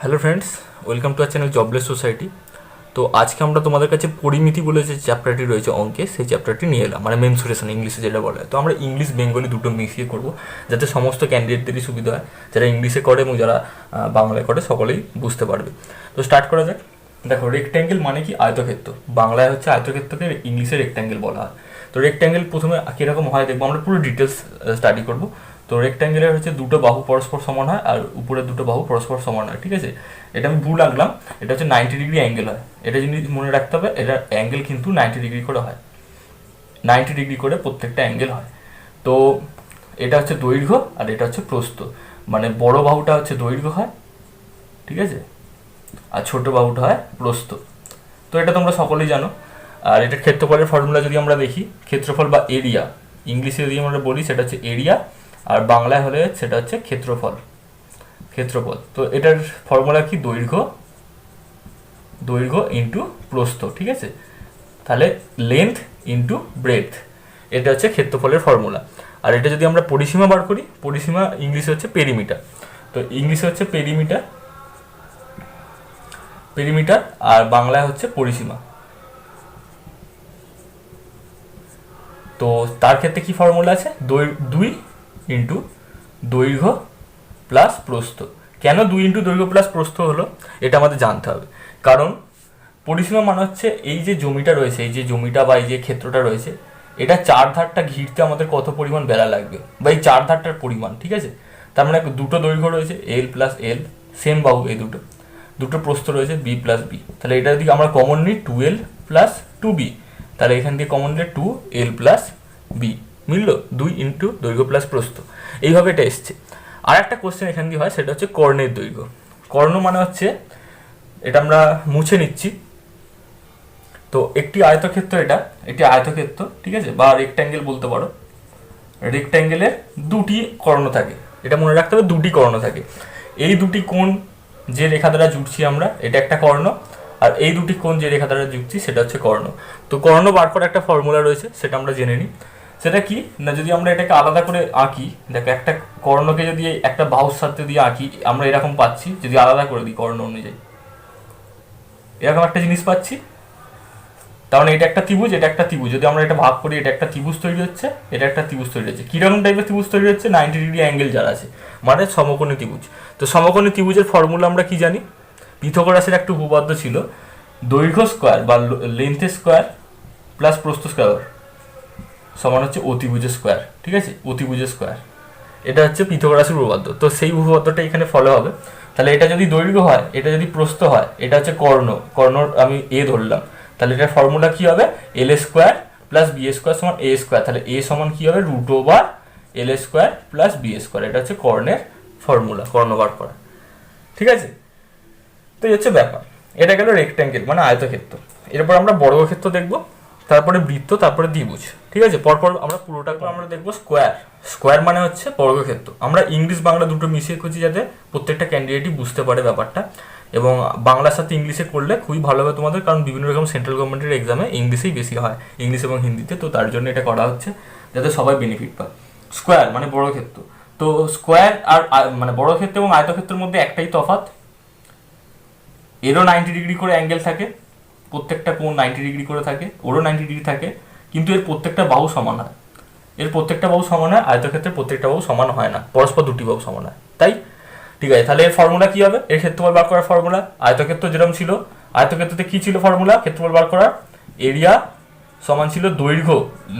Hello friends welcome to our channel jobless society তো আজকে আমরা তোমাদের কাছে পরিমিতি বলে যে চ্যাপ্টারটি রয়েছে অঙ্কে, সেই চ্যাপ্টারটি নিয়ে এলাম মানে মেনসুরেশন ইংলিশে যেটা বলে। তো আমরা ইংলিশ, বেঙ্গলি দুটো মিশিয়ে করব, যাতে সমস্ত ক্যান্ডিডেটদেরই সুবিধা হয়, যারা ইংলিশে করে এবং যারা বাংলায় করে, সকলেই বুঝতে পারবে। তো স্টার্ট করা যাক। দেখো রেক্ট্যাঙ্গেল মানে কি? আয়তক্ষেত্র। বাংলায় হচ্ছে আয়তক্ষেত্রকে ইংলিশে রেক্ট্যাঙ্গেল বলা হয়। তো রেক্ট্যাঙ্গেল প্রথমে কীরকম হয়, দেখব আমরা পুরো ডিটেলস স্টাডি করব। তো রেক্ট্যাঙ্গেলের হচ্ছে দুটো বাহু পরস্পর সমান হয় আর উপরের দুটো বাহু পরস্পর সমান হয়, ঠিক আছে? এটা আমি ভুল আঁকলাম, এটা হচ্ছে নাইনটি ডিগ্রি অ্যাঙ্গেল হয়। এটা যদি মনে রাখতে হবে এটার অ্যাঙ্গেল কিন্তু নাইনটি ডিগ্রি করে হয়। নাইনটি ডিগ্রি করে প্রত্যেকটা অ্যাঙ্গেল হয়। তো এটা হচ্ছে দৈর্ঘ্য আর এটা হচ্ছে প্রস্থ। মানে বড় বাহুটা হচ্ছে দৈর্ঘ্য হয়, ঠিক আছে? আর ছোট বাহুটা হয় প্রস্থ। তো এটা তোমরা সকলেই জানো। আর এটার ক্ষেত্রফলের ফর্মুলা যদি আমরা দেখি, ক্ষেত্রফল বা এরিয়া ইংলিশে যদি আমরা বলি, সেটা হচ্ছে এরিয়া আর বাংলায় হলে সেটা হচ্ছে ক্ষেত্রফল। ক্ষেত্রফল। তো এটার ফর্মুলা কি? দৈর্ঘ্য। দৈর্ঘ্য ইন্টু প্রস্থ, ঠিক আছে? তাহলে লেন্থ ইন্টু ব্রেথ এটা হচ্ছে ক্ষেত্রফলের ফর্মুলা। আর এটা যদি আমরা পরিসীমা বার করি, পরিসীমা ইংলিশে হচ্ছে পেরিমিটার তো ইংলিশে হচ্ছে পেরিমিটার পেরিমিটার আর বাংলায় হচ্ছে পরিসীমা। তো তার ক্ষেত্রে কি ফর্মুলা আছে? দুই ইন্টু দৈর্ঘ্য প্লাস প্রস্থ। কেন দুই ইন্টু দৈর্ঘ্য প্লাস প্রস্থ হলো? এটা আমাদের জানতে হবে। কারণ পরিসীমা মানে হচ্ছে এই যে জমিটা রয়েছে, এই যে জমিটা বা এই যে ক্ষেত্রটা রয়েছে, এটা চার ধারটা ঘিরতে আমাদের কত পরিমাণ বেলা লাগবে? বা এই চার ধারটার পরিমাণ, ঠিক আছে? তার মানে দুটো দৈর্ঘ্য রয়েছে এল প্লাস এল সেম বাহু এই দুটো। দুটো প্রস্থ রয়েছে বি প্লাস বি তাহলে এটার দিকে আমরা কমন নিই two L plus two B তাহলে এখান থেকে কমন নিলে টু এল প্লাস বি মিললো দুই ইন্টু দৈর্ঘ্য প্লাস প্রস্থ। এইভাবে এটা এসছে। আর একটা কোশ্চেন এখান দিয়ে হয়, সেটা হচ্ছে কর্ণের দৈর্ঘ্য। কর্ণ মানে হচ্ছে, এটা আমরা মুছে নিচ্ছি। তো একটি আয়তক্ষেত্র এটা, একটি আয়তক্ষেত্র, ঠিক আছে? বা রেক্ট্যাঙ্গেল বলতে পারো। রেক্ট্যাঙ্গেলের দুটি কর্ণ থাকে। এটা মনে রাখতে হবে দুটি কর্ণ থাকে। এই দুটি কোণ যে রেখা দ্বারা জুটছি আমরা, এটা একটা কর্ণ। আর এই দুটি কোণ যে রেখা দ্বারা জুটছি সেটা হচ্ছে কর্ণ। তো কর্ণ বার করার একটা ফর্মুলা রয়েছে, সেটা আমরা জেনে নিই। সেটা কি? না, যদি আমরা এটাকে আলাদা করে আঁকি, দেখো, একটা কর্ণকে যদি একটা বাহুর সাথে দিয়ে আঁকি, আমরা এরকম পাচ্ছি, যদি আলাদা করে দিই কর্ণ অনুযায়ী। এরকম একটা জিনিস পাচ্ছি। তার মানে এটা একটা ত্রিভুজ, এটা একটা ত্রিভুজ। যদি আমরা এটা ভাগ করি, এটা একটা ত্রিভুজ তৈরি হচ্ছে, এটা একটা ত্রিভুজ তৈরি হচ্ছে। কীরকম টাইপের ত্রিভুজ তৈরি হচ্ছে? নাইনটি ডিগ্রি অ্যাঙ্গেল যারা আছে মানে সমকোণী ত্রিভুজ। তো সমকোণী ত্রিভুজের ফর্মুলা আমরা কি জানি? পিথগোরাসের একটা উপপাদ্য ছিল, দৈর্ঘ্য স্কোয়ার বা লেন্থ স্কোয়ার প্লাস প্রস্থ স্কোয়ার সমান হচ্ছে অতিভুজ স্কোয়ার ঠিক আছে? অতিভুজ স্কোয়ার এটা হচ্ছে পিথগোরাসের উপপাদ্য। তো সেই উপপাদ্যটা এখানে ফলো হবে। তাহলে এটা যদি দৈর্ঘ্য হয়, এটা যদি প্রস্থ হয়, এটা হচ্ছে কর্ণ। কর্ণ আমি এ ধরলাম। তাহলে এটার ফর্মুলা কি হবে? L square plus B square সমান এ স্কোয়ার তাহলে এ সমান কি হবে? Root over L square plus B square এটা হচ্ছে কর্ণের ফর্মুলা কর্ণ বার করা। ঠিক আছে? তো এই হচ্ছে ব্যাপার। এটা গেল রেক্ট্যাঙ্গেল মানে আয়তক্ষেত্র। এরপর আমরা বর্গক্ষেত্র দেখব। তারপরে বৃত্ত, তারপরে দ্বিভুজ ঠিক আছে? পরপর আমরা পুরোটা করে আমরা দেখব স্কোয়ার স্কোয়ার মানে হচ্ছে বর্গক্ষেত্র। আমরা ইংলিশ বাংলা দুটো মিশিয়ে খুঁজি যাতে প্রত্যেকটা ক্যান্ডিডেটই বুঝতে পারে ব্যাপারটা। এবং বাংলার সাথে ইংলিশে করলে খুবই ভালো হবে তোমাদের, কারণ বিভিন্ন রকম সেন্ট্রাল গভর্নমেন্টের এক্সামে ইংলিশেই বেশি হয়, ইংলিশ এবং হিন্দিতে। তো তার জন্য এটা করা হচ্ছে, যাতে সবাই বেনিফিট পায়। স্কোয়ার মানে বর্গক্ষেত্র। তো স্কোয়ার আর মানে বর্গক্ষেত্র এবং আয়তক্ষেত্রের মধ্যে একটাই তফাৎ। এরও নাইনটি ডিগ্রি করে অ্যাঙ্গেল থাকে। প্রত্যেকটা কোণ নাইনটি ডিগ্রি করে থাকে, ওরও নাইনটি ডিগ্রি থাকে, কিন্তু এর প্রত্যেকটা বাহু সমান হয়। এর প্রত্যেকটা বাহু সমান হয়, আয়তক্ষেত্রের প্রত্যেকটা বাহু সমান হয় না, পরস্পর দুটি বাহু সমান হয়। তাই? ঠিক আছে, তাহলে এর ফর্মুলা কি হবে? এর ক্ষেত্রফল বার করার ফর্মুলা আয়তক্ষেত্র যেরকম ছিল, আয়তক্ষেত্রতে কি ছিল ফর্মুলা ক্ষেত্রফল বার করার এরিয়া সমান ছিল দৈর্ঘ্য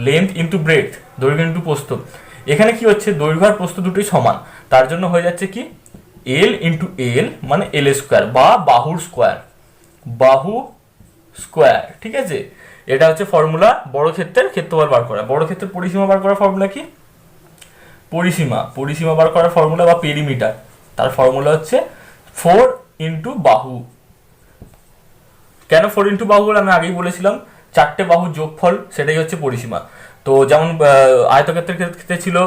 লেন্থ ইন্টু ব্রেথ দৈর্ঘ্য ইন্টু প্রস্থ। এখানে কি হচ্ছে? দৈর্ঘ্য আর প্রস্থ দুটোই সমান। তার জন্য হয়ে যাচ্ছে কি? এল ইন্টু এল মানে এল স্কোয়ার বা বাহুর স্কোয়ার বাহু স্কোয়ার, ঠিক আছে? এটা হচ্ছে ফর্মুলা বড় ক্ষেত্রের ক্ষেত্রফল বার করা। বড় ক্ষেত্রের পরিসীমা বার করার ফর্মুলা কি? পরিসীমা। পরিসীমা বার করার ফর্মুলা বা পেরিমিটার তার ফর্মুলা হচ্ছে ফোর ইন্টু বাহু। কেন ফোর ইন্টু বাহু বলে আমি আগেই বলেছিলাম? চারটে বাহুর যোগফল, সেটাই হচ্ছে পরিসীমা। তো যেমন আয়তক্ষেত্রের ক্ষেত্রে ছিল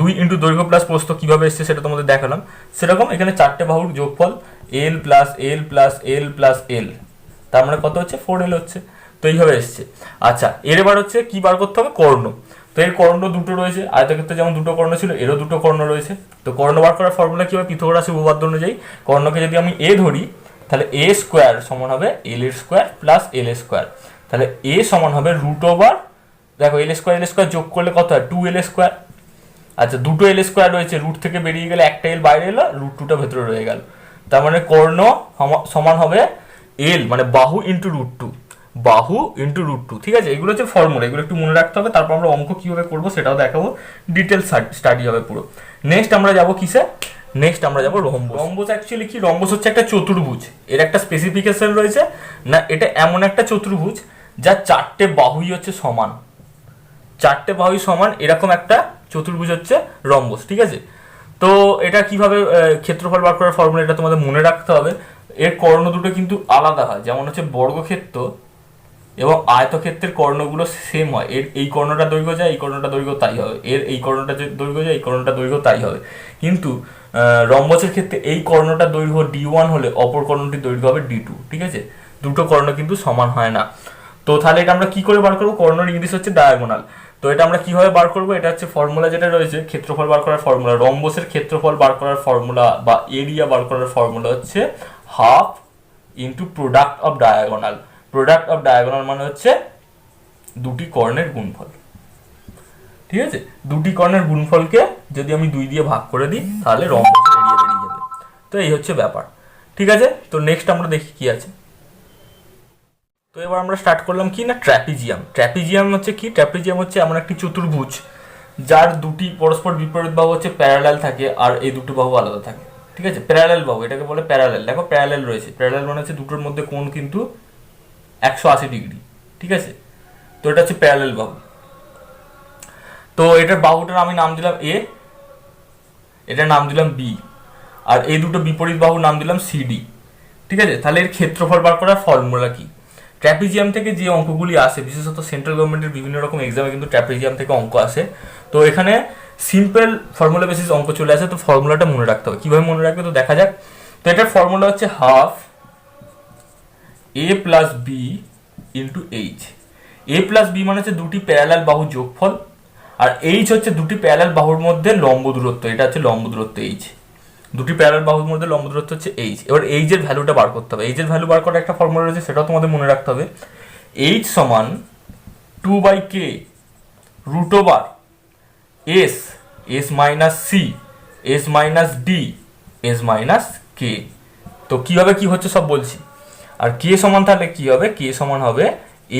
দুই ইন্টু দৈর্ঘ্য প্লাস প্রস্থ কীভাবে এসছে সেটা তোমাদের দেখালাম। সেরকম এখানে চারটে বাহুর যোগফল L plus L plus L plus L তার মানে কত হচ্ছে? ফোর এল হচ্ছে। তো এইভাবে এসছে। আচ্ছা এর এবার হচ্ছে কি বার করতে হবে? কর্ণ। তো এর কর্ণ দুটো রয়েছে। আয়তক্ষেত্রে যেমন দুটো কর্ণ ছিল, এরও দুটো কর্ণ রয়েছে। তো কর্ণ বার করার ফর্মুলা কি হবে? পিথাগোরাসের উপপাদ্য অনুযায়ী কর্ণকে যদি আমি এ ধরি, তাহলে এ স্কোয়ার সমান হবে এল এর স্কোয়ার প্লাস এল স্কোয়ার তাহলে এ সমান হবে রুট ওভার দেখো এল স্কোয়ার এল স্কোয়ার যোগ করলে কত হয়? টু এল স্কোয়ার আচ্ছা দুটো এল স্কোয়ার রয়েছে। রুট থেকে বেরিয়ে গেলে একটা এল বাইরে এলো রুট টুটা ভেতরে রয়ে গেল। তার মানে কর্ণ সমান হবে এল মানে বাহু ইন্টু রুট টু বাহু ইন্টু রুট টু ঠিক আছে? এগুলো হচ্ছে ফর্মুলা এগুলো একটু মনে রাখতে হবে। তারপর আমরা অঙ্ক কীভাবে করব সেটাও দেখাবো। ডিটেল স্টাডি হবে পুরো। নেক্সট আমরা যাব কিসে? নেক্সট আমরা যাব রম্বস। রম্বস অ্যাকচুয়ালি কি? রম্বস হচ্ছে একটা চতুর্ভুজ। এর একটা স্পেসিফিকেশন রয়েছে। না, এটা এমন একটা চতুর্ভুজ যার চারটে বাহুই হচ্ছে সমান। চারটে বাহুই সমান, এরকম একটা চতুর্ভুজ হচ্ছে রম্বস, ঠিক আছে? তো এটা কীভাবে ক্ষেত্রফল বার করার ফর্মুলা এটা তোমাদের মনে রাখতে হবে। এর কর্ণ দুটো কিন্তু আলাদা হয়। যেমন হচ্ছে বর্গক্ষেত্র এবং আয়তক্ষেত্রের কর্ণগুলো সেম হয়। এর এই কর্ণটা দৈর্ঘ্য যায়, এই কর্ণটা দৈর্ঘ্য তাই হবে। এর এই কর্ণটা দৈর্ঘ্য যায়, এই কর্ণটা দৈর্ঘ্য তাই হবে। কিন্তু রম্বসের ক্ষেত্রে এই কর্ণটা দৈর্ঘ্য ডি ওয়ান হলে অপর কর্ণটির দৈর্ঘ্য হবে ডি টু ঠিক আছে? দুটো কর্ণ কিন্তু সমান হয় না। তো তাহলে এটা আমরা কি করে বার করব? কর্ণর ইংলিশ হচ্ছে ডায়াগোনাল তো এটা আমরা কীভাবে বার করব? এটা হচ্ছে ফর্মুলা যেটা রয়েছে, ক্ষেত্রফল বার করার ফর্মুলা রম্বসের ক্ষেত্রফল বার করার ফর্মুলা বা এরিয়া বার করার ফর্মুলা হচ্ছে half into product of diagonal product of diagonal মানে হচ্ছে দুটি কর্ণের গুণফল। ঠিক আছে? দুটি কর্ণের গুণফলকে যদি আমি দুই দিয়ে ভাগ করে দিই, তাহলে রম্বসের এরিয়া বেরিয়ে যাবে। তো এই হচ্ছে ব্যাপার। ঠিক আছে? তো নেক্সট আমরা দেখি কি আছে। তো এবার আমরা স্টার্ট করলাম কি না? ট্র্যাপিজিয়াম ট্র্যাপিজিয়াম হচ্ছে কি? ট্র্যাপিজিয়াম হচ্ছে এমন একটি চতুর্ভুজ, যার দুটি পরস্পর বিপরীত বাহু হচ্ছে প্যারালাল থাকে, আর এই দুটো বাহু আলাদা থাকে। ঠিক আছে প্যারালেল বাহু এটাকে বলে প্যারালাল দেখো প্যারালাল রয়েছে। প্যারালেল মানে হচ্ছে দুটোর মধ্যে কোণ কিন্তু একশো আশি ডিগ্রি, ঠিক আছে? তো এটা হচ্ছে প্যারালেল বাহু তো এটার বাহুটার আমি নাম দিলাম এ এটার নাম দিলাম বি আর এই দুটো বিপরীত বাহুর নাম দিলাম সিডি ঠিক আছে? তাহলে এর ক্ষেত্রফল বার করার ফর্মুলা কি? ট্র্যাপিজিয়াম থেকে যে অঙ্কগুলি আসে, বিশেষত সেন্ট্রাল গভর্নমেন্টের বিভিন্ন রকম এক্সামে কিন্তু ট্র্যাপিজিয়াম থেকে অঙ্ক আসে। তো এখানে সিম্পল ফর্মুলা বেসিস অঙ্ক চলে আসে, তো ফর্মুলাটা মনে রাখতে হবে। কীভাবে মনে রাখবে তো দেখা যাক। তো এটার ফর্মুলা হচ্ছে half A plus B into H A plus B মানে হচ্ছে দুটি প্যারালাল বাহু যোগফল, আর এইচ হচ্ছে দুটি প্যারালাল বাহুর মধ্যে লম্ব দূরত্ব, এটা হচ্ছে লম্ব দূরত্ব এইচ দুটি প্যারালাল বাহুর মধ্যে লম্ব দূরত্ব হচ্ছে এইচ এবার এইচ এর ভ্যালুটা বার করতে হবে। এইচ এর ভ্যালু বার করার একটা ফর্মুলা রয়েছে, সেটাও তোমাদের মনে রাখতে হবে। এইচ সমান two by K root over S S minus C S minus D S minus K তো কীভাবে কি হচ্ছে সব বলছি। আর কে সমান তাহলে কি হবে? কে সমান হবে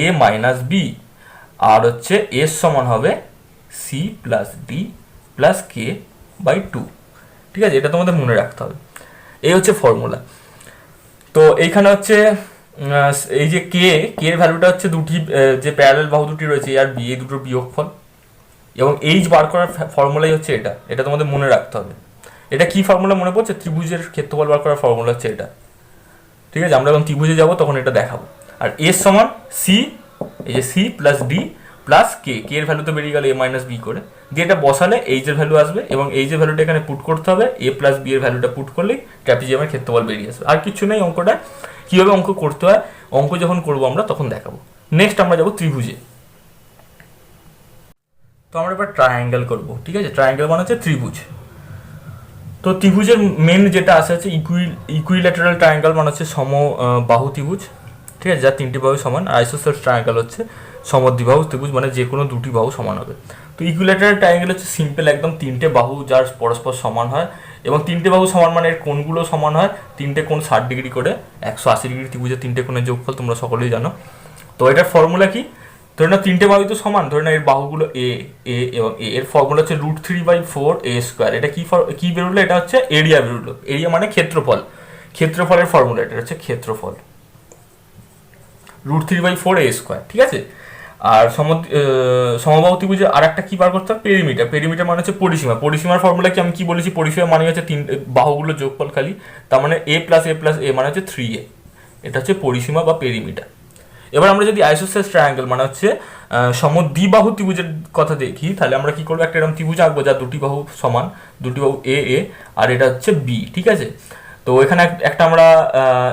এ মাইনাস বি আর হচ্ছে এস সমান হবে C plus D plus K by two ঠিক আছে? এটা তোমাদের মনে রাখতে হবে। এই হচ্ছে ফর্মুলা তো এইখানে হচ্ছে এই যে কে কে এর ভ্যালুটা হচ্ছে দুটি যে প্যারালাল বাহু দুটি রয়েছে আর বি এই দুটোর বিয়োগফল। এবং এইচ বার করার ফর্মুলাই হচ্ছে এটা। এটা তোমাদের মনে রাখতে হবে। এটা কি ফর্মুলা মনে পড়ছে? ত্রিভুজের ক্ষেত্রফল বার করার ফর্মুলা হচ্ছে এটা। ঠিক আছে? আমরা যখন ত্রিভুজে যাব, তখন এটা দেখাবো। আর এস সমান সি এই যে C plus D plus K K এর ভ্যালু তো বেরিয়ে গেল এ মাইনাস বি করে। দিয়ে এটা বসালে এইচ এর ভ্যালু আসবে এবং এইচ এর ভ্যালুটা এখানে পুট করতে হবে। এ প্লাস বি এর ভ্যালুটা পুট করলেই ট্র্যাপিজিয়ামের ক্ষেত্রফল বেরিয়ে আসবে। আর কিছু নেই অঙ্কটা কীভাবে অঙ্ক করতে হয়? অঙ্ক যখন করব আমরা, তখন দেখাবো। নেক্সট আমরা যাব ত্রিভুজে। আমরা এবার ট্রায়াঙ্গেল করব, ঠিক আছে? ট্রায়াঙ্গেল মানে হচ্ছে ত্রিভুজ। তো ত্রিভুজের মেন যেটা আছে হচ্ছে ইকুই ইকুইল্যাটারাল ট্রায়াঙ্গেল মানে হচ্ছে সম বাহু ত্রিভুজ, ঠিক আছে? যার তিনটি বাহু সমান। আইসোসেলস ট্রায়াঙ্গেল হচ্ছে সমদ্বিবাহু ত্রিভুজ মানে যে কোনো দুটি বাহু সমান হবে। তো ইকুইল্যাটারাল ট্রায়াঙ্গেল হচ্ছে সিম্পল একদম তিনটে বাহু যার পরস্পর সমান হয় এবং তিনটে বাহু সমান মানে এর কোণগুলো সমান হয়। তিনটে কোণ ষাট ডিগ্রি করে, একশো আশি ডিগ্রি ত্রিভুজের তিনটে কোণের যোগফল তোমরা সকলেই জানো। তো এটার ফর্মুলা কি? ধরে না তিনটে বাহু তো সমান, ধরে না এর বাহুগুলো এ এ এবং এ এর ফর্মুলা হচ্ছে root three by four A square এটা কি কি বেরোলো? এটা হচ্ছে এরিয়া বেরোলো। এরিয়া মানে ক্ষেত্রফল। ক্ষেত্রফলের ফর্মুলা এটা হচ্ছে ক্ষেত্রফল। Root three by four a square ঠিক আছে? আর সম সমবাহু ত্রিভুজে আর একটা কি বার করতে হবে? পেরিমিটার পেরিমিটার মানে হচ্ছে পরিসীমা। পরিসীমার ফর্মুলা কি আমি কি বলেছি? পরিসীমা মানে হচ্ছে তিন বাহুগুলো যোগফল খালি। তার মানে এ প্লাস এ প্লাস এ মানে হচ্ছে থ্রি এ এটা হচ্ছে পরিসীমা বা পেরিমিটার এবার আমরা যদি আইসোসেলস ট্রায়াঙ্গেল মানে হচ্ছে সমদ্বিবাহু ত্রিভুজের কথা দেখি, তাহলে আমরা কি করব? একটা এরকম ত্রিভুজ আঁকবো যার দুটি বাহু সমান, দুটি বাহু এ এ আর এটা হচ্ছে বি ঠিক আছে? তো এখানে এক- একটা আমরা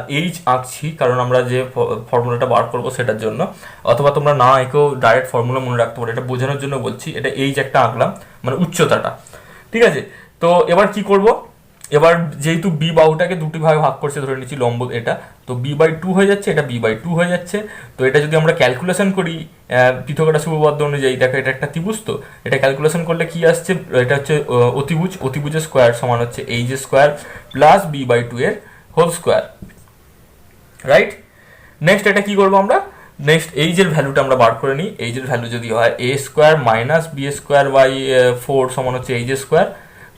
এইচ আঁকছি, কারণ আমরা যে ফর্মুলাটা বার করব সেটার জন্য। অথবা তোমরা না এঁকেও ডাইরেক্ট ফর্মুলা মনে রাখতে পারো, এটা বোঝানোর জন্য বলছি, এটা এইচ একটা আঁকলাম মানে উচ্চতাটা। ঠিক আছে? তো এবার কি করব? এবার যেহেতু বি বাহুটাকে দুটি ভাগে ভাগ করছে, ধরে নিচ্ছি লম্ব এটা, তো বি বাই টু হয়ে যাচ্ছে, এটা বি বাই টু হয়ে যাচ্ছে। তো এটা যদি আমরা ক্যালকুলেশন করি পৃথকটা শুভবদ্ধ অনুযায়ী, দেখো এটা একটা ত্রিভুজ তো, এটা ক্যালকুলেশন করলে কি আসছে? এটা হচ্ছে অতিভুজ, অতিভুজের স্কোয়ার সমান হচ্ছে h square plus b by two এর হোল স্কোয়ার রাইট নেক্সট এটা কি করব আমরা? নেক্সট এইজের ভ্যালুটা আমরা বার করে নিই। এইজের ভ্যালু যদি হয় a square minus b square by four সমান হচ্ছে এইচ স্কোয়ার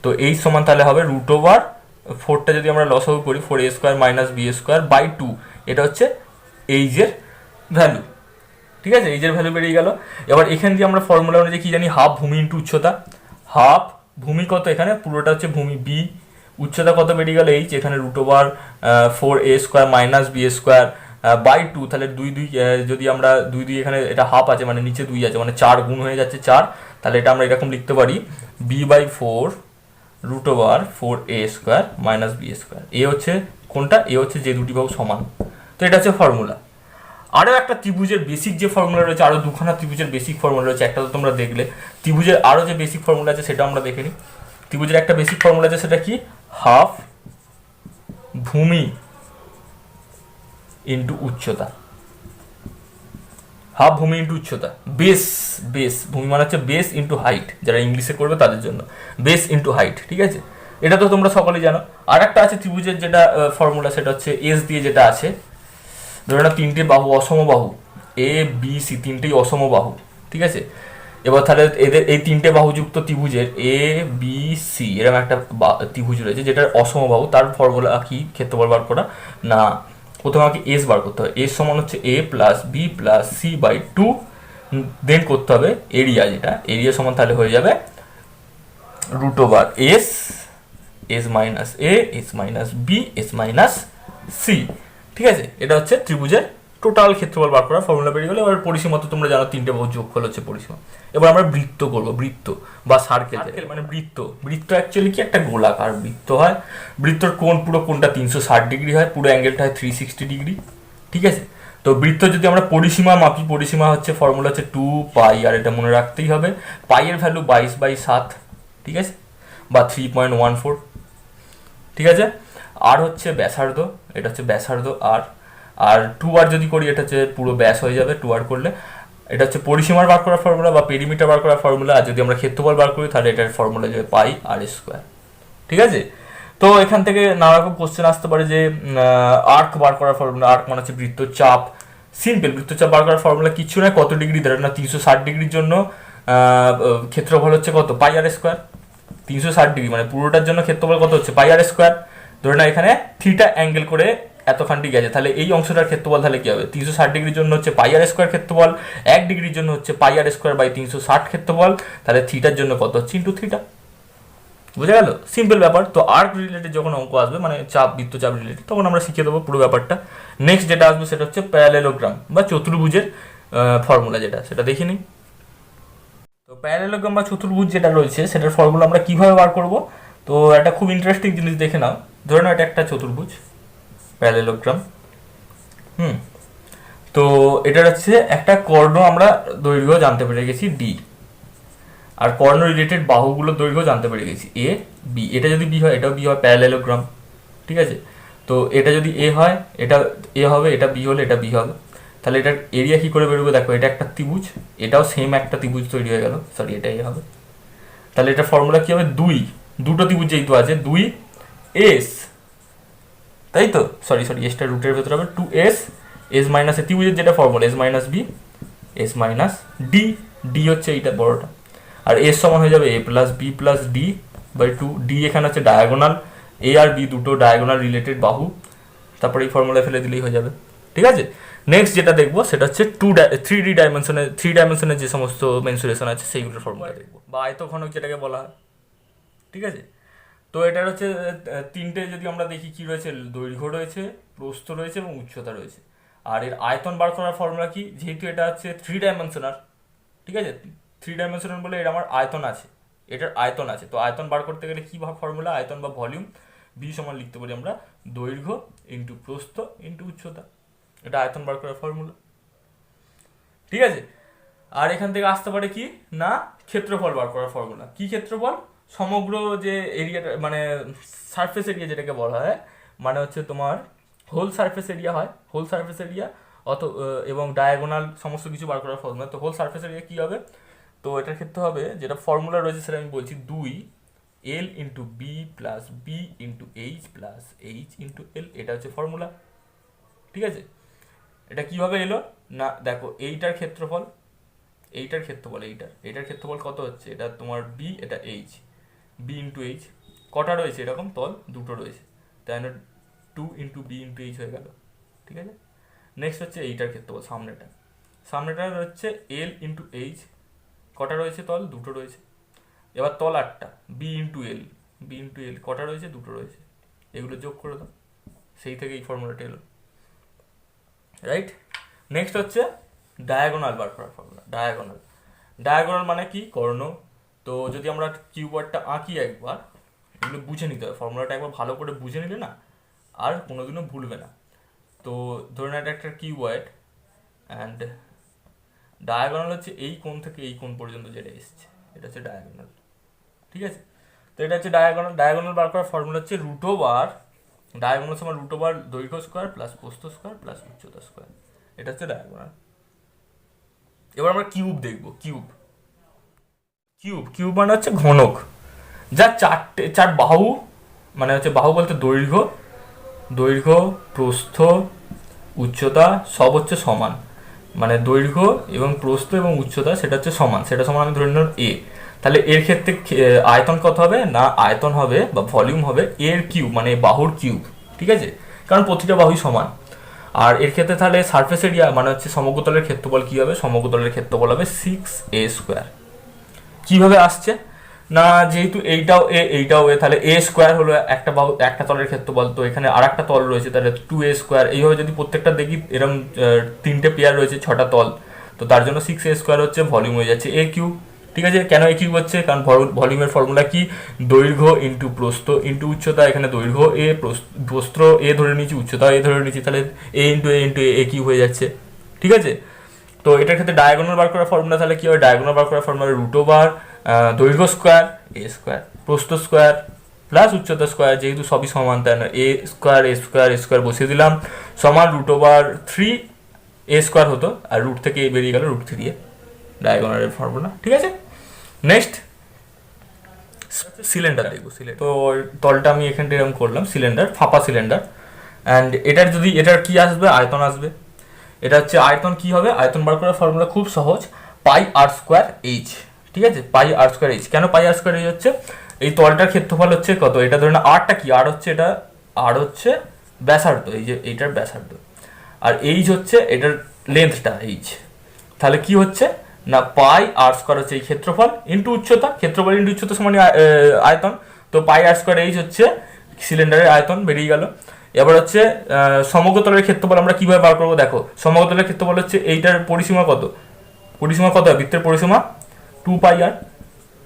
তো এই সমান তাহলে হবে রুট ওভার ফোরটা যদি আমরা লসও করি four a square minus b square by two এটা হচ্ছে এইজের ভ্যালু ঠিক আছে? এইজের ভ্যালু বেরিয়ে গেল। এবার এখান দিয়ে আমরা ফর্মুলা অনুযায়ী কি জানি? হাফ ভূমি ইন্টু উচ্চতা। হাফ ভূমি কত এখানে? পুরোটা হচ্ছে ভূমি বি উচ্চতা কত বেরিয়ে গেল? এইচ এখানে root over four a square minus b square by two তাহলে দুই দুই যদি আমরা দুই দুই এখানে এটা হাফ আছে মানে নিচে দুই আছে মানে চার গুণ হয়ে যাচ্ছে চার, তাহলে এটা আমরা এরকম লিখতে পারি b by four root over four a square minus b square a হচ্ছে কোনটা? এ হচ্ছে যে দুটি বাহু সমান। তো এটা হচ্ছে ফর্মুলা আরও একটা ত্রিভুজের বেসিক যে ফর্মুলা রয়েছে, আরও দুখানা ত্রিভুজের বেসিক ফর্মুলা রয়েছে, একটা তো তোমরা দেখলে। ত্রিভুজের আরও যে বেসিক ফর্মুলা আছে সেটা আমরা দেখে নিই। ত্রিভুজের একটা বেসিক ফর্মুলা আছে, সেটা কি? হাফ ভূমি ইন্টু উচ্চতা। হাফ ভূমি ইন্টু উচ্চতা বেস বেস ভূমি মানে হচ্ছে বেস ইন্টু হাইট যারা ইংলিশে করবে তাদের জন্য বেস ইন্টু হাইট ঠিক আছে? এটা তো তোমরা সকলেই জানো। আর একটা আছে ত্রিভুজের যেটা ফর্মুলা সেটা হচ্ছে এস দিয়ে যেটা আছে, ধরে নাও তিনটে বাহু, অসম বাহু এ বি সি তিনটেই অসম বাহু, ঠিক আছে? এবার তাহলে এদের, এই তিনটে বাহুযুক্ত ত্রিভুজের এ বি সি এরকম একটা ত্রিভুজ রয়েছে, যেটার অসম বাহু, তার ফর্মুলা কি? ক্ষেত্রফল বার করা না প্রথমে আমাকে এস বার করতে হবে। এস সমান হচ্ছে a plus b plus c by two then করতে হবে এরিয়া যেটা। এরিয়া সমান তাহলে হয়ে যাবে root over s s minus a s minus b s minus c ঠিক আছে? এটা হচ্ছে ত্রিভুজের টোটাল ক্ষেত্রফল বার করার ফর্মুলা বেরিয়ে গেলে এবার পরিসীমা তো তোমরা জানো তিনটে বহু যোগফল হচ্ছে পরিসীমা। এবার আমরা বৃত্ত করব বৃত্ত বা সার্কেল মানে বৃত্ত। বৃত্ত অ্যাকচুয়ালি কি? একটা গোলাকার বৃত্ত হয়। বৃত্তর কোণ পুরো কোণটা তিনশো ষাট ডিগ্রি হয় পুরো অ্যাঙ্গেলটা হয় থ্রি সিক্সটি ডিগ্রি। ঠিক আছে? তো বৃত্ত যদি আমরা পরিসীমা মাপি পরিসীমা হচ্ছে ফর্মুলা হচ্ছে টু পাই আর এটা মনে রাখতেই হবে। পাইয়ের ভ্যালু বাইশ বাই সাত ঠিক আছে? বা থ্রি পয়েন্ট ওয়ান ফোর ঠিক আছে? আর হচ্ছে ব্যাসার্ধ এটা হচ্ছে ব্যাসার্ধ আর আর টু আর যদি করি, এটা হচ্ছে পুরো ব্যাস হয়ে যাবে টু আর করলে। এটা হচ্ছে পরিসীমার বার করার ফর্মুলা বা পেরিমিটার বার করার ফর্মুলা আর যদি আমরা ক্ষেত্রফল বার করি, তাহলে এটার ফর্মুলা যাবে পাই আর স্কোয়ার ঠিক আছে? তো এখান থেকে নানা রকম কোশ্চেন আসতে পারে যে আর্ক বার করার ফর্মুলা আর্ক মানে হচ্ছে বৃত্তচাপ। সিম্পল বৃত্তচাপ বার করার ফর্মুলা কিছু নয়, কত ডিগ্রি ধরে না তিনশো ষাট ডিগ্রির জন্য ক্ষেত্রফল হচ্ছে কত? পাই আর স্কোয়ার তিনশো ষাট ডিগ্রি মানে পুরোটার জন্য ক্ষেত্রফল কত হচ্ছে? পাই আর স্কোয়ার ধরে না এখানে থ্রিটা অ্যাঙ্গেল করে এতখানটি গেছে। তাহলে এই অংশটার ক্ষেত্রফল তাহলে কি হবে? তিনশো ষাট ডিগ্রির জন্য হচ্ছে পাই আর স্কোয়ার ক্ষেত্রফল, এক ডিগ্রির জন্য হচ্ছে পাই আর স্কোয়ার বাই তিনশো ষাট ক্ষেত্রফল। তাহলে থ্রিটার জন্য কত? হচ্ছে ইন্টু থ্রিটা বুঝা গেল? সিম্পল ব্যাপার। তো আর্ক রিলেটেড যখন অঙ্ক আসবে মানে চাপ, বৃত্তচাপ রিলেটেড, তখন আমরা শিখে দেবো পুরো ব্যাপারটা। নেক্সট যেটা আসবে সেটা হচ্ছে প্যারালেলোগ্রাম বা চতুর্ভুজের ফর্মুলা যেটা, সেটা দেখে নিই। তো প্যারালেলোগ্রাম বা চতুর্ভুজ যেটা রয়েছে, সেটার ফর্মুলা আমরা কীভাবে বার করব? তো একটা খুব ইন্টারেস্টিং জিনিস দেখে নাও। ধরে নাও এটা একটা চতুর্ভুজ। Parallelogram hmm. তো এটার হচ্ছে একটা কর্ণ আমরা দৈর্ঘ্য জানতে পেরে গেছি ডি আর কর্ণ রিলেটেড বাহুগুলোর দৈর্ঘ্য জানতে পেরে গেছি এ বি এটা যদি বি হয়, এটাও বি হয় প্যারালেলোগ্রাম ঠিক আছে? তো এটা যদি এ হয়, এটা এ হবে, এটা বি হলে এটা বি হবে। তাহলে এটার এরিয়া কী করে বেরোবে দেখো, এটা একটা ত্রিভুজ, এটাও সেম একটা ত্রিভুজ তৈরি হয়ে গেল। সরি এটা এ হবে। তাহলে এটা ফর্মুলা কী হবে? দুই। দুটো ত্রিভুজ যেহেতু আছে, দুই এস তাই তো সরি সরি এসটা রুটের ভেতরে হবে two S S minus A ত্রিভুজের যেটা formula S minus B S minus D D হচ্ছে এইটা বড়টা। আর এস সমান হয়ে যাবে A plus B plus D by two D এখানে হচ্ছে ডায়াগোনাল এ আর বি দুটো ডায়াগোনাল রিলেটেড বাহু, তারপরে এই ফর্মুলা ফেলে দিলেই হয়ে যাবে। ঠিক আছে? নেক্সট যেটা দেখব, সেটা হচ্ছে টু থ্রি ডি ডাইমেনশনে থ্রি ডাইমেনশনের যে সমস্ত মেনসুরেশন আছে, সেইগুলোর ফর্মুলা দেখব। বা আয়তঘনক যেটাকে বলা হয়। ঠিক আছে? তো এটার হচ্ছে তিনটে যদি আমরা দেখি কি রয়েছে, দৈর্ঘ্য রয়েছে, প্রস্থ রয়েছে এবং উচ্চতা রয়েছে। আর এর আয়তন বার করার ফর্মুলা কি? যেহেতু এটা হচ্ছে থ্রি ডাইমেনশনাল ঠিক আছে? থ্রি ডাইমেনশনাল বলে এর আমার আয়তন আছে, এটার আয়তন আছে। তো আয়তন বার করতে গেলে কি ফর্মুলা আয়তন বা ভলিউম বি সমান লিখতে পারি আমরা দৈর্ঘ্য ইন্টু প্রস্থ ইন্টু উচ্চতা। এটা আয়তন বার করার ফর্মুলা ঠিক আছে? আর এখান থেকে আসতে পারে কি? না, ক্ষেত্রফল বার করার ফর্মুলা কি ক্ষেত্রফল? সমগ্র যে এরিয়াটা মানে সারফেস এরিয়া যেটাকে বলা হয় মানে হচ্ছে তোমার হোল সারফেস এরিয়া হয়। হোল সারফেস এরিয়া অত এবং ডায়াগোনাল সমস্ত কিছু বার করার ফর্মুলা তো হোল সারফেস এরিয়া কী হবে? তো এটার ক্ষেত্রে হবে, যেটা ফর্মুলা রয়েছে সেটা আমি বলছি দুই l into b plus b into h plus h into l এটা হচ্ছে ফর্মুলা ঠিক আছে? এটা কীভাবে এলো? না, দেখো, এইটার ক্ষেত্রফল এইটার ক্ষেত্রফল, এইটার এইটার ক্ষেত্রফল কত হচ্ছে? এটা তোমার বি এটা এইচ বি ইন্টু এইচ কটা রয়েছে এরকম? তল দুটো রয়েছে। তাই না two into b into h হয়ে গেল। ঠিক আছে? নেক্সট হচ্ছে এইটার ক্ষেত্রফল সামনেটা সামনেটা হচ্ছে এল ইন্টু এইচ কটা রয়েছে তল? দুটো রয়েছে। এবার তল আটটা b into l b into l কটা রয়েছে? দুটো রয়েছে। এগুলো যোগ করে দাও। সেই থেকে এই ফর্মুলাটা এলো। রাইট নেক্সট হচ্ছে ডায়াগোনাল বার করার ফর্মুলা ডায়াগোনাল ডায়াগোনাল মানে কি? কর্ণ। তো যদি আমরা কিউবারটা আঁকি একবার, এগুলো বুঝে নিতে হবে। ফর্মুলাটা একবার ভালো করে বুঝে নিলে না, আর কোনোদিনও ভুলবে না। তো ধরে না এটা একটা কিউবয়েড অ্যান্ড ডায়াগোনাল হচ্ছে এই কোণ থেকে এই কোণ পর্যন্ত যেটা এসছে। এটা হচ্ছে ডায়াগোনাল ঠিক আছে? তো এটা হচ্ছে ডায়াগোনাল ডায়াগোনাল বার করার ফর্মুলা হচ্ছে রুটো বার ডায়াগোনাল সমান রুটো বার দৈর্ঘ্য স্কোয়ার প্লাস প্রস্থ স্কোয়ার প্লাস উচ্চতা স্কোয়ার এটা হচ্ছে ডায়াগোনাল এবার আমরা কিউব দেখব কিউব কিউব কিউব মানে হচ্ছে ঘনক। যা চারটে, চার বাহু মানে হচ্ছে বাহু বলতে দৈর্ঘ্য দৈর্ঘ্য, প্রস্থ, উচ্চতা, সব হচ্ছে সমান। মানে দৈর্ঘ্য এবং প্রস্থ এবং উচ্চতা, সেটা হচ্ছে সমান। সেটা সমান আমি ধরে নিলাম এ তাহলে এর ক্ষেত্রে আয়তন কত হবে? না, আয়তন হবে বা ভলিউম হবে এর কিউব মানে বাহুর কিউব। ঠিক আছে? কারণ প্রতিটা বাহুই সমান। আর এর ক্ষেত্রে তাহলে সারফেস এরিয়া মানে হচ্ছে সমগ্রতলের ক্ষেত্রফল কী হবে? সমগ্রতলের ক্ষেত্রফল হবে সিক্স এ স্কোয়ার কীভাবে আসছে? না, যেহেতু এইটাও এ এইটাও এ তাহলে এ স্কোয়ার হলো একটা বাহু, একটা তলের ক্ষেত্রফল তো এখানে আর একটা তল রয়েছে, তাহলে টু এ স্কোয়ার এইভাবে যদি প্রত্যেকটা দেখি এরকম তিনটে পেয়ার রয়েছে, ছটা তল। তো তার জন্য সিক্স এ স্কোয়ার হচ্ছে ভলিউম হয়ে যাচ্ছে এ কিউ ঠিক আছে? কেন এ কিউ হচ্ছে? কারণ ভলিউমের ফর্মুলা কি? দৈর্ঘ্য ইন্টু প্রস্থ ইন্টু উচ্চতা, এখানে দৈর্ঘ্য এ প্রস্থ এ ধরে নিচ্ছি উচ্চতা এ ধরে নিচ্ছি তাহলে a into a into a cube হয়ে যাচ্ছে। ঠিক আছে? তো এটার ক্ষেত্রে ডায়াগোনাল বার করার ফর্মুলা তাহলে কি হবে ডায়াগোনাল বার করার ফর্মুলা রুটো বার দৈর্ঘ্য স্কোয়ার এ স্কোয়ার প্রস্থ স্কোয়ার প্লাস উচ্চতা স্কোয়ার যেহেতু সবই সমান, তাই না? A square a square a square বসিয়ে দিলাম। সমান root over three a square হতো, আর রুট থেকে বেরিয়ে গেল রুট থ্রি এ। ডায়াগোনালের ফর্মুলা ঠিক আছে? নেক্সট সিলিন্ডার দেখব সিলিন্ডার তো তলটা আমি এখানটা এরকম করলাম সিলিন্ডার ফাঁপা সিলিন্ডার অ্যান্ড এটার যদি, এটার কি আসবে? আয়তন আসবে। এটা হচ্ছে আয়তন কি হবে? আয়তন বার করার ফর্মুলা খুব সহজ। পাই আর স্কোয়ার এইচ ঠিক আছে? পাই আর স্কোয়ার এইচ কেন পাই আর স্কোয়ার এইচ হচ্ছে? এই তলটার ক্ষেত্রফল হচ্ছে কত? এটা ধরে না আরটা কি? আর হচ্ছে এটা আর হচ্ছে ব্যাসার্ধ। এই যে এইটার ব্যাসার্ধ। আর এইচ হচ্ছে এটার লেন্থটা এইচ তাহলে কি হচ্ছে? না, পাই আর স্কোয়ার হচ্ছে এই ক্ষেত্রফল ইন্টু উচ্চতা। ক্ষেত্রফল ইন্টু উচ্চতা সমান আয়তন। তো পাই আর স্কোয়ার এইচ হচ্ছে সিলিন্ডারের আয়তন, বেরিয়ে গেল। এবার হচ্ছে আহ, সমগ্রতলের ক্ষেত্রফল আমরা কীভাবে বার করব দেখো। সমগ্রতলের ক্ষেত্রফল হচ্ছে এইটার পরিসীমা কত? পরিসীমা কত? বৃত্তের পরিসীমা টু পাই আর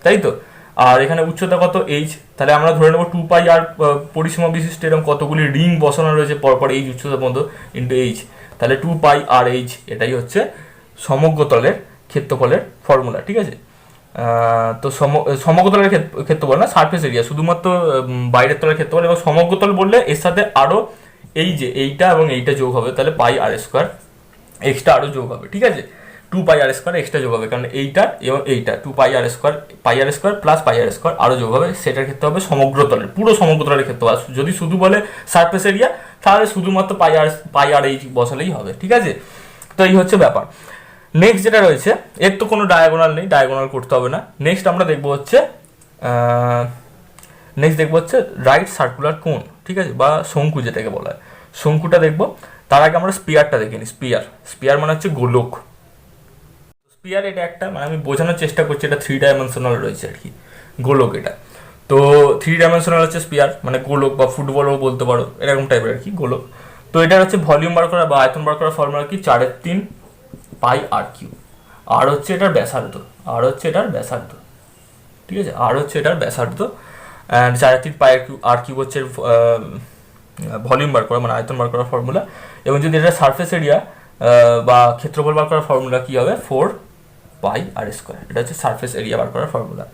তাই তো? আর এখানে উচ্চতা কত? এইচ তাহলে আমরা ধরে নেব টু পাই আর পরিসীমা বিশিষ্ট এরকম কতগুলি রিং বসানো রয়েছে পরপর এইচ উচ্চতা পর্যন্ত ইন্টু এইচ তাহলে টু পাই আর এইচ এটাই হচ্ছে সমগ্রতলের ক্ষেত্রফলের ফর্মুলা ঠিক আছে? তো সম সমগ্রতলের ক্ষেত্র- বলে না সারফেস এরিয়া শুধুমাত্র বাইরের তলের ক্ষেত্রে বলে এবং সমগ্রতল বললে এর সাথে আরও এই যে এইটা এবং এইটা যোগ হবে, তাহলে পাই আর স্কোয়ার এক্সট্রা আরও যোগ হবে, ঠিক আছে? Two pi r square extra যোগ হবে, কারণ এইটা এবং এইটা two pi r square pi r square plus pi r square আরও যোগ হবে, সেটার ক্ষেত্রে হবে সমগ্রতলের, পুরো সমগ্রতলের ক্ষেত্রে যদি শুধু বলে সারফেস এরিয়া তাহলে শুধুমাত্র পাই আর পাই আর এইচ বসালেই হবে, ঠিক আছে? তো এই হচ্ছে ব্যাপার। নেক্সট যেটা রয়েছে, এর তো কোনো ডায়াগোনাল নেই ডায়াগোনাল করতে হবে না। নেক্সট আমরা দেখব হচ্ছে নেক্সট দেখব হচ্ছে রাইট সার্কুলার কোন ঠিক আছে? বা শঙ্কু যেটাকে বলা হয়। শঙ্কুটা দেখব, তার আগে আমরা স্পিয়ারটা দেখে নিই স্পিয়ার স্পিয়ার মানে হচ্ছে গোলক। স্পিয়ার এটা একটা মানে আমি বোঝানোর চেষ্টা করছি, এটা থ্রি ডাইমেনশনাল রয়েছে আর কি, গোলক এটা। তো থ্রি ডাইমেনশনাল হচ্ছে স্পিয়ার মানে গোলক বা ফুটবলও বলতে পারো, এরকম টাইপের আর কি, গোলক। তো এটা হচ্ছে ভলিউম বার করা বা আয়তন বার করার ফর্মুলা কি? চারের তিন পাই আর কিউ। আর হচ্ছে এটার ব্যাসার্ধ। আর হচ্ছে এটার ব্যাসার্ধ। ঠিক আছে? আর হচ্ছে এটার ব্যাসার্ধ। অ্যান্ড চার তিন pi r cube r cube হচ্ছে ভলিউম বার করা মানে আয়তন বার করার ফর্মুলা এবং যদি এটা সারফেস এরিয়া বা ক্ষেত্রফল বার করার ফর্মুলা কী হবে? ফোর পাই আর স্কোয়ার এটা হচ্ছে সারফেস এরিয়া বার করার ফর্মুলা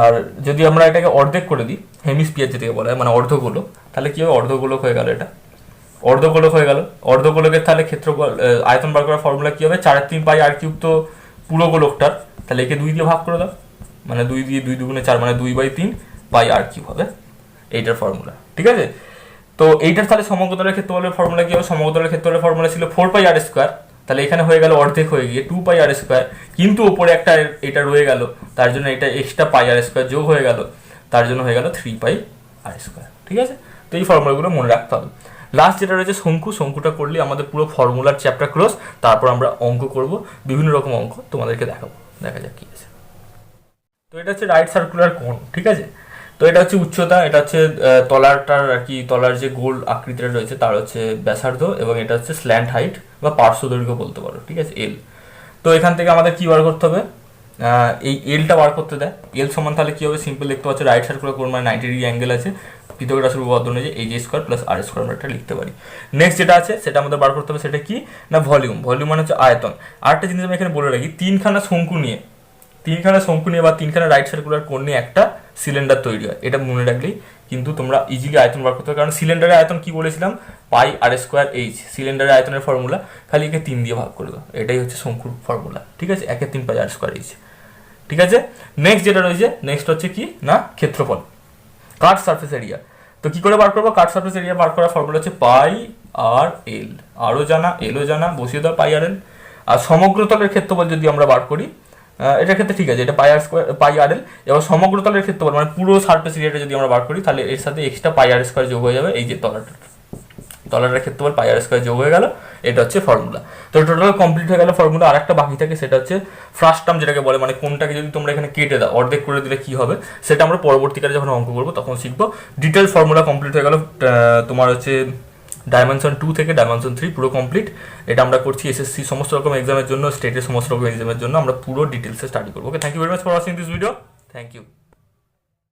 আর যদি আমরা এটাকে অর্ধেক করে দিই হেমিস্পিয়ার যেটাকে বলা হয় মানে অর্ধগোলক, তাহলে কী হবে? অর্ধগোলক হয়ে গেল এটা। অর্ধগোলক হয়ে গেল। অর্ধগোলকের তাহলে ক্ষেত্রফল আয়তন বার করার ফর্মুলা কী হবে? চারের তিন পাই আর কিউব তো পুরো গোলকটার। তাহলে একে দুই দিয়ে ভাগ করে দাও। মানে দুই দিয়ে দুই দুগুণে চার মানে দুই বাই তিন পাই আর কিউব হবে। এইটার ফর্মুলা ঠিক আছে? তো এইটার তাহলে সমগ্রতলের ক্ষেত্রফলের ফর্মুলা কী হবে? সমগ্রতলের ক্ষেত্রফলের ফর্মুলা ছিল ফোর পাই আর স্কোয়ার তাহলে এখানে হয়ে গেল অর্ধেক হয়ে গিয়ে টু পাই আর স্কোয়ার কিন্তু ওপরে একটা এটা রয়ে গেল, তার জন্য এটা এক্সট্রা পাই আর স্কোয়ার যোগ হয়ে গেল, তার জন্য হয়ে গেল থ্রি পাই আর স্কোয়ার ঠিক আছে? তো এই ফর্মুলাগুলো মনে রাখতে হবে। লাস্ট যেটা রয়েছে, শঙ্কু, শঙ্কুটা করলে আমাদের পুরো ফর্মুলার চ্যাপ্টার ক্লোজ তারপর আমরা অঙ্ক করব। বিভিন্ন রকম অঙ্ক তোমাদেরকে দেখাবো। দেখা যাক কি আছে। তো এটা হচ্ছে রাইট সার্কুলার কোন ঠিক আছে? তো এটা হচ্ছে উচ্চতা, এটা হচ্ছে তলারটার আর কি, তলার যে গোল আকৃতিটা রয়েছে তার হচ্ছে ব্যাসার্ধ এবং এটা হচ্ছে স্ল্যান্ড হাইট বা পার্শ্ব দৈর্ঘ্য বলতে পারো, ঠিক আছে? এল তো এখান থেকে আমাদের কী বার করতে হবে? এই এলটা বার করতে দেয়। এল সমান তাহলে কী হবে? সিম্পল দেখতে পাচ্ছ রাইট সার্কুলার কোন মানে নাইনটি ডিগ্রি অ্যাঙ্গেল আছে। পৃথক রাশির উপপাদ্য অনুযায়ী এই যে স্কোয়ার প্লাস আর স্কোয়ার আমরা এটা লিখতে পারি। নেক্সট যেটা আছে, সেটা আমাদের বার করতে হবে, সেটা কি? না ভলিউম ভলিউম মানে হচ্ছে আয়তন। আরেকটা জিনিস আমি এখানে বলে রাখি, তিনখানা শঙ্কু নিয়ে, তিনখানা শঙ্কু নিয়ে বা তিনখানা রাইট সার্কুলার কোণ নিয়ে একটা সিলিন্ডার তৈরি হয়। এটা মনে রাখলেই কিন্তু তোমরা ইজিলি আয়তন বার করতে হবে কারণ সিলিন্ডারের আয়তন কি বলেছিলাম? পাই আর স্কোয়ার এইচ সিলিন্ডারের আয়তনের ফর্মুলা খালি একে তিন দিয়ে ভাগ করে দাও। এটাই হচ্ছে শঙ্কুর ফর্মুলা ঠিক আছে? একে তিন পাই আর স্কোয়ার এইচ ঠিক আছে? নেক্সট যেটা রয়েছে নেক্সট হচ্ছে কি? না, ক্ষেত্রফল। কাট সারফেস এরিয়া তো কি করে বার করব? কাট সারফেস এরিয়া বার করার ফর্মুলা হচ্ছে পাই আর এল আরও জানা এলও জানা, বসিয়ে দাও পাই আর এল আর সমগ্রতলের ক্ষেত্রফল যদি আমরা বার করি এটার ক্ষেত্রে ঠিক আছে, এটা পাই আর স্কোয়ার পাই আর এল এবার সমগ্রতলের ক্ষেত্রফল মানে পুরো সারফেস এরিয়াটা যদি আমরা বার করি, তাহলে এর সাথে এক্সট্রা পাই আর স্কোয়ার যোগ হয়ে যাবে, এই যে তলাটা। তলাটার ক্ষেত্রফল পাই আর স্কোয়ার যোগ হয়ে গেল, এটা হচ্ছে ফর্মুলা তো টোটাল কমপ্লিট হয়ে গেল ফর্মুলা আর একটা বাকি থাকে, সেটা হচ্ছে ফার্স্ট টার্ম যেটাকে বলে মানে কোনটাকে যদি তোমরা এখানে কেটে দাও, অর্ধেক করে দিলে কি হবে? সেটা আমরা পরবর্তীকালে যখন অঙ্ক করব, তখন শিখব। ডিটেল ফর্মুলা কমপ্লিট হয়ে গেল তোমার হচ্ছে ডাইমেনশন টু থেকে ডাইমেনশন থ্রি পুরো কমপ্লিট এটা আমরা করছি এসএসসি সমস্ত রকম এক্সামের জন্য স্টেটের সমস্ত রকম এক্সামের জন্য, আমরা পুরো ডিটেলসে স্টাডি করব। Okay thank you very much for watching this video thank you